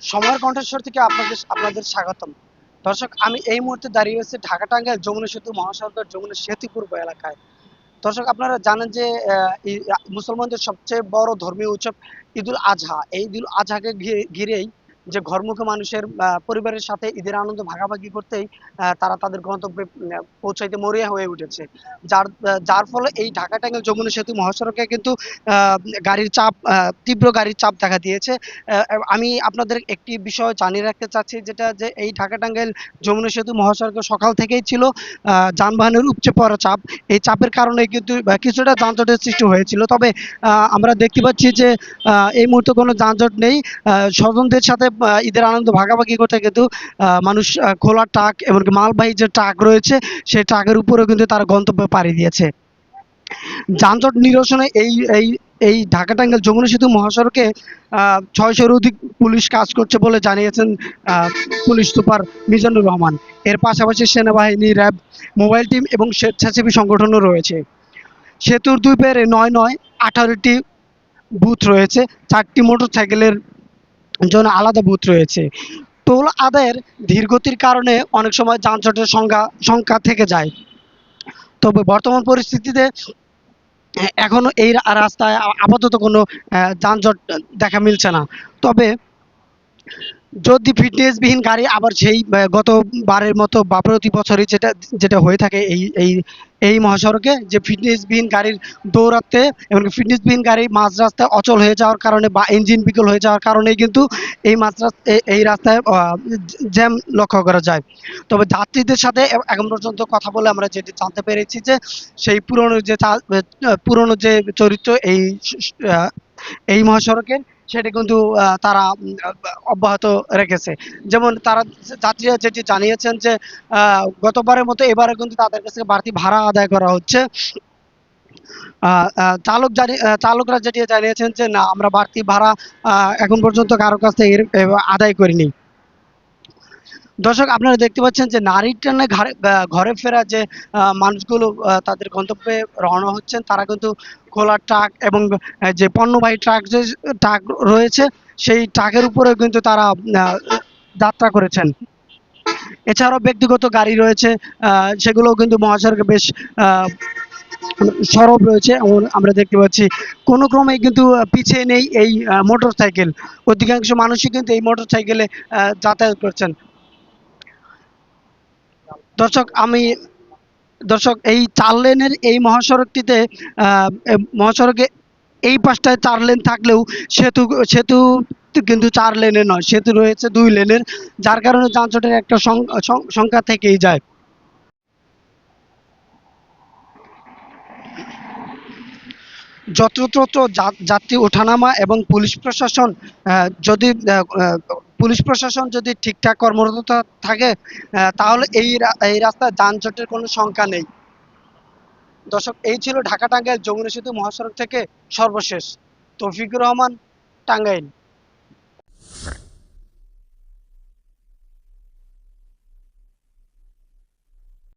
সময়ের কণ্ঠস্বর থেকে আপনাদের আপনাদের স্বাগতম। দর্শক, আমি এই মুহূর্তে দাঁড়িয়ে আছি ঢাকা টাঙ্গাইল যমুনা সেতু মহাসড়কের যমুনা সেতুপূর্ব এলাকায়। দর্শক, আপনারা জানেন যে মুসলমানদের সবচেয়ে বড় ধর্মীয় উৎসব ঈদুল আজহা। এই ঈদুল আজহাকে ঘিরে- ঘিরেই যে ঘরমুখী মানুষের পরিবারের সাথে ঈদের আনন্দ ভাগাভাগি করতেই তারা তাদের গন্তব্যে পৌঁছাইতে মরিয়া হয়ে উঠেছে। যার যার ফলে এই ঢাকা টাঙ্গাইল যমুনা সেতু মহাসড়কে কিন্তু গাড়ির চাপ তীব্র গাড়ির চাপ দেখা দিয়েছে। আমি আপনাদের একটি বিষয় জানিয়ে রাখতে চাচ্ছি, যেটা যে এই ঢাকা টাঙ্গাইল যমুনা সেতু মহাসড়কে সকাল থেকেই ছিল যানবাহনের উপচে পড়া চাপ। এই চাপের কারণে কিন্তু কিছুটা যানজটের সৃষ্টি হয়েছিল। তবে আমরা দেখতে পাচ্ছি যে এই মুহূর্তে কোনো যানজট নেই। স্বজনদের সাথে ঈদের আনন্দ ভাগাভাগি করতে কিন্তু মানুষ খোলা ট্রাক, এমনকি মালবাহী যে ট্রাক রয়েছে, সেই ট্রাকের উপরেও কিন্তু তারা গন্তব্যে পাড়ি দিয়েছে। যানজট নিরসনে এই এই এই ঢাকা টাঙ্গাইল যমুনা সেতু মহাসড়কে ছয়শোর অধিক পুলিশ কাজ করছে বলে জানিয়েছেন পুলিশ সুপার মিজানুর রহমান। এর পাশাপাশি সেনাবাহিনী, র্যাব, মোবাইল টিম এবং স্বেচ্ছাসেবী সংগঠনও রয়েছে। সেতুর দুই পেরে নয় নয় আঠারোটি বুথ রয়েছে, চারটি মোটর সাইকেলের জন্য আলাদা বুথ রয়েছে। টোল আদায়ের ধীরগতির কারণে অনেক সময় যানজটের সংখ্যা সংখ্যা থেকে যায়। তবে বর্তমান পরিস্থিতিতে এখনও এখনও এই রাস্তায় আপাতত কোনো যানজট দেখা মিলছে না। তবে যদি ফিটনেসবিহীন গাড়ি আবার সেই গতবারের মতো বা প্রতি বছরই যেটা যেটা হয়ে থাকে এই এই এই মহাসড়কে, যে ফিটনেসবিহীন গাড়ির দৌড়াতে এমনকি ফিটনেসবিহীন গাড়ি মাঝ রাস্তায় অচল হয়ে যাওয়ার কারণে বা ইঞ্জিন বিকল হয়ে যাওয়ার কারণেই কিন্তু এই মাঝ এই রাস্তায় জ্যাম লক্ষ্য করা যায়। তবে যাত্রীদের সাথে এখন পর্যন্ত কথা বলে আমরা যেটি জানতে পেরেছি যে সেই পুরনো যে পুরনো যে চরিত্র এই এই মহাসড়কের সেটা কিন্তু তারা অব্যাহত রেখেছে। যেমন তারা যাত্রীরা যেটি জানিয়েছেন যে গতবারের মতো এবারে কিন্তু তাদের কাছে বাড়তি ভাড়া আদায় করা হচ্ছে। চালক জানি চালকরা যেটি জানিয়েছেন যে, না, আমরা বাড়তি ভাড়া এখন পর্যন্ত কারও কাছ থেকে আদায় করিনি। দর্শক, আপনারা দেখতে পাচ্ছেন যে নারীর টানে ঘরে ফেরা যে মানুষগুলো তাদের গন্তব্যে রওনা হচ্ছেন, তারা কিন্তু খোলা ট্রাক এবং যে পণ্যবাহী ট্রাক যে, ট্রাক রয়েছে, সেই ট্রাকের উপরেও কিন্তু তারা যাত্রা করেছেন। এছাড়াও ব্যক্তিগত গাড়ি রয়েছে সেগুলোও কিন্তু মহাসড়কে বেশ সরব রয়েছে আমরা দেখতে পাচ্ছি, কোনো ক্রমেই কিন্তু পিছিয়ে নেই এই মোটর সাইকেল অধিকাংশ মানুষই কিন্তু এই মোটর সাইকেলে যাতায়াত করছেন। দর্শক, আমি, দর্শক, এই চার লেনের এই মহাসড়কটিতে মহাসড়কে এই পাশটায় চার লেন থাকলেও সেতু সেতু কিন্তু চার লেনের নয়, সেতু রয়েছে দুই লেনের, যার কারণে যানজটের একটা সংখ্যা থেকেই যায়। যত্রতত্র যাত্রী ওঠানামা এবং পুলিশ প্রশাসন যদি পুলিশ প্রশাসন যদি ঠিকঠাক কর্মরত থাকে তাহলে এই এই রাস্তায় যানজটের কোনো সংখ্যা নেই। দর্শক, এই ছিল ঢাকা টাঙ্গাইল যমুনা সেতু মহাসড়ক থেকে সর্বশেষ। তৌফিকুর রহমান, টাঙ্গাইল।